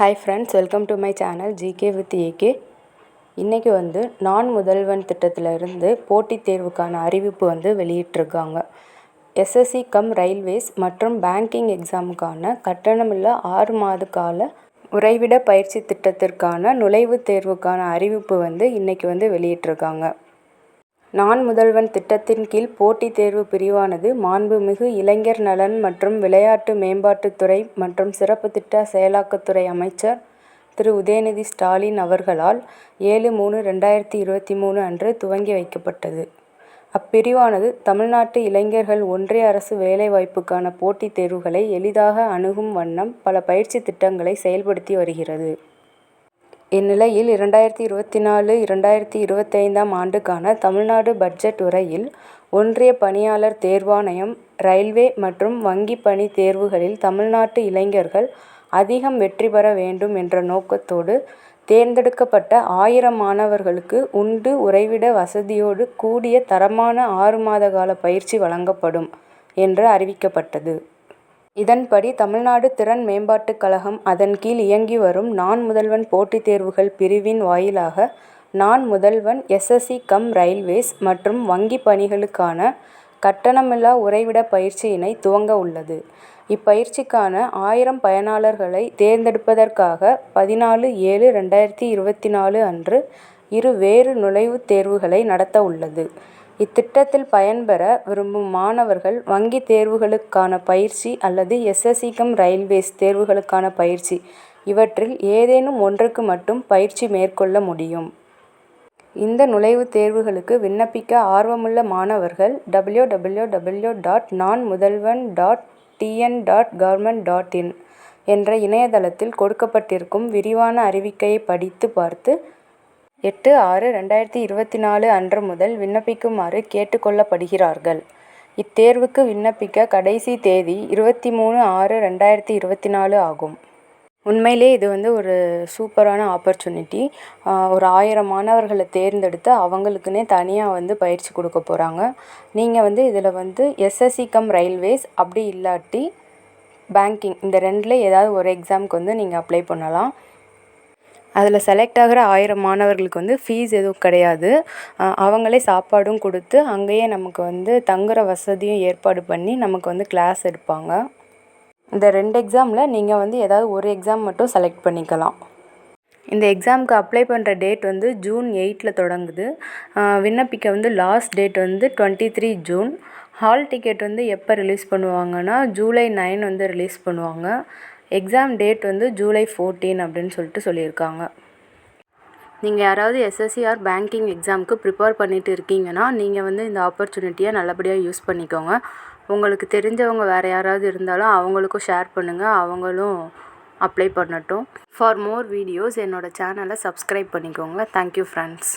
Hi friends welcome to my channel GK with AK இன்றைக்கி வந்து நான் முதல்வன் திட்டத்தில் இருந்து போட்டித் தேர்வுக்கான அறிவிப்பு வந்து வெளியிட்டிருக்காங்க. எஸ்எஸ்சி கம் ரயில்வேஸ் மற்றும் பேங்கிங் எக்ஸாமுக்கான கட்டணமில்லா ஆறு மாத கால உறைவிட பயிற்சி திட்டத்திற்கான நுழைவுத் தேர்வுக்கான அறிவிப்பு வந்து இன்றைக்கி வந்து வெளியிட்டிருக்காங்க. நான் முதல்வன் திட்டத்தின் கீழ் போட்டித் தேர்வு பிரிவானது மாண்புமிகு இளைஞர் நலன் மற்றும் விளையாட்டு மேம்பாட்டுத்துறை மற்றும் சிறப்பு திட்ட செயலாக்கத்துறை அமைச்சர் திரு. உதயநிதி ஸ்டாலின் அவர்களால் ஏழு மூணு ரெண்டாயிரத்தி இருபத்தி மூணு அன்று துவங்கி வைக்கப்பட்டது. அப்பிரிவானது தமிழ்நாட்டு இளைஞர்கள் ஒன்றிய அரசு வேலைவாய்ப்புக்கான போட்டித் தேர்வுகளை எளிதாக அணுகும் வண்ணம் பல பயிற்சி திட்டங்களை செயல்படுத்தி வருகிறது. இந்நிலையில் இரண்டாயிரத்தி இருபத்தி நாலு இரண்டாயிரத்தி இருபத்தைந்தாம் ஆண்டுக்கான தமிழ்நாடு பட்ஜெட் உரையில் ஒன்றிய பணியாளர் தேர்வாணையம் ரயில்வே மற்றும் வங்கி பணி தேர்வுகளில் தமிழ்நாட்டு இளைஞர்கள் அதிகம் வெற்றி பெற வேண்டும் என்ற நோக்கத்தோடு தேர்ந்தெடுக்கப்பட்ட ஆயிரம் மாணவர்களுக்கு உண்டு உறைவிட வசதியோடு கூடிய தரமான ஆறு மாத கால பயிற்சி வழங்கப்படும் என்று அறிவிக்கப்பட்டது. இதன்படி தமிழ்நாடு திறன் மேம்பாட்டுக் கழகம் அதன் கீழ் இயங்கி வரும் நான் முதல்வன் போட்டித் தேர்வுகள் பிரிவின் வாயிலாக நான் முதல்வன் எஸ்எஸ்சி கம் ரயில்வேஸ் மற்றும் வங்கி பணிகளுக்கான கட்டணமில்லா உறைவிட பயிற்சியினை துவங்க உள்ளது. இப்பயிற்சிக்கான ஆயிரம் பயனாளர்களை தேர்ந்தெடுப்பதற்காக பதினாலு ஏழு ரெண்டாயிரத்தி இருபத்தி நாலு அன்று இரு வேறு நுழைவுத் தேர்வுகளை நடத்த உள்ளது. இத்திட்டத்தில் பயன்பெற விரும்பும் மாணவர்கள் வங்கித் தேர்வுகளுக்கான பயிற்சி அல்லது எஸ்எஸ்சிகம் ரயில்வேஸ் தேர்வுகளுக்கான பயிற்சி இவற்றில் ஏதேனும் ஒன்றுக்கு மட்டும் பயிற்சி மேற்கொள்ள முடியும். இந்த நுழைவுத் தேர்வுகளுக்கு விண்ணப்பிக்க ஆர்வமுள்ள மாணவர்கள் W W W dot Naan Mudhalvan dot TN dot government dot in என்ற இணையதளத்தில் கொடுக்கப்பட்டிருக்கும் விரிவான அறிவிக்கையை படித்து பார்த்து எட்டு ஆறு ரெண்டாயிரத்தி இருபத்தி நாலு அன்று முதல் விண்ணப்பிக்குமாறு கேட்டுக் கொள்ளப்படுகிறார்கள். இத்தேர்வுக்கு விண்ணப்பிக்க கடைசி தேதி இருபத்தி மூணு ஆறு ரெண்டாயிரத்தி இருபத்தி நாலு ஆகும். உண்மையிலே இது வந்து ஒரு சூப்பரான ஆப்பர்ச்சுனிட்டி. ஒரு ஆயிரம் மாணவர்களை தேர்ந்தெடுத்து அவங்களுக்குன்னே தனியாக வந்து பயிற்சி கொடுக்க போகிறாங்க. நீங்கள் வந்து இதில் வந்து எஸ்எஸ்சி கம் ரயில்வேஸ் அப்படி இல்லாட்டி பேங்கிங் இந்த ரெண்டில் ஏதாவது ஒரு எக்ஸாமுக்கு வந்து நீங்கள் அப்ளை பண்ணலாம். அதில் செலக்ட் ஆகிற ஆயிரம் மாணவர்களுக்கு வந்து ஃபீஸ் எதுவும் கிடையாது. அவங்களே சாப்பாடும் கொடுத்து அங்கேயே நமக்கு வந்து தங்குற வசதியும் ஏற்பாடு பண்ணி நமக்கு வந்து கிளாஸ் எடுப்பாங்க. இந்த ரெண்டு எக்ஸாமில் நீங்கள் வந்து ஏதாவது ஒரு எக்ஸாம் மட்டும் செலக்ட் பண்ணிக்கலாம். இந்த எக்ஸாமுக்கு அப்ளை பண்ணுற டேட் வந்து ஜூன் எயிட்டில் தொடங்குது. விண்ணப்பிக்க வந்து லாஸ்ட் டேட் வந்து twenty three June. Hall ticket வந்து எப்போ ரிலீஸ் பண்ணுவாங்கன்னா ஜூலை நைன் வந்து ரிலீஸ் பண்ணுவாங்க. எக்ஸாம் டேட் வந்து ஜூலை ஃபோர்டீன் அப்படின்னு சொல்லிட்டு சொல்லியிருக்காங்க. நீங்கள் யாராவது எஸ்எஸ்சி ஆர் பேங்கிங் எக்ஸாமுக்கு ப்ரிப்பேர் பண்ணிட்டு இருக்கீங்கன்னா நீங்கள் வந்து இந்த ஆப்பர்ச்சுனிட்டியை நல்லபடியாக யூஸ் பண்ணிக்கோங்க. உங்களுக்கு தெரிஞ்சவங்க வேறு யாராவது இருந்தாலும் அவங்களுக்கும் ஷேர் பண்ணுங்கள் அவங்களும் அப்ளை பண்ணட்டும். ஃபார் மோர் வீடியோஸ் என்னோடய சேனலை சப்ஸ்கிரைப் பண்ணிக்கோங்க. Thank you friends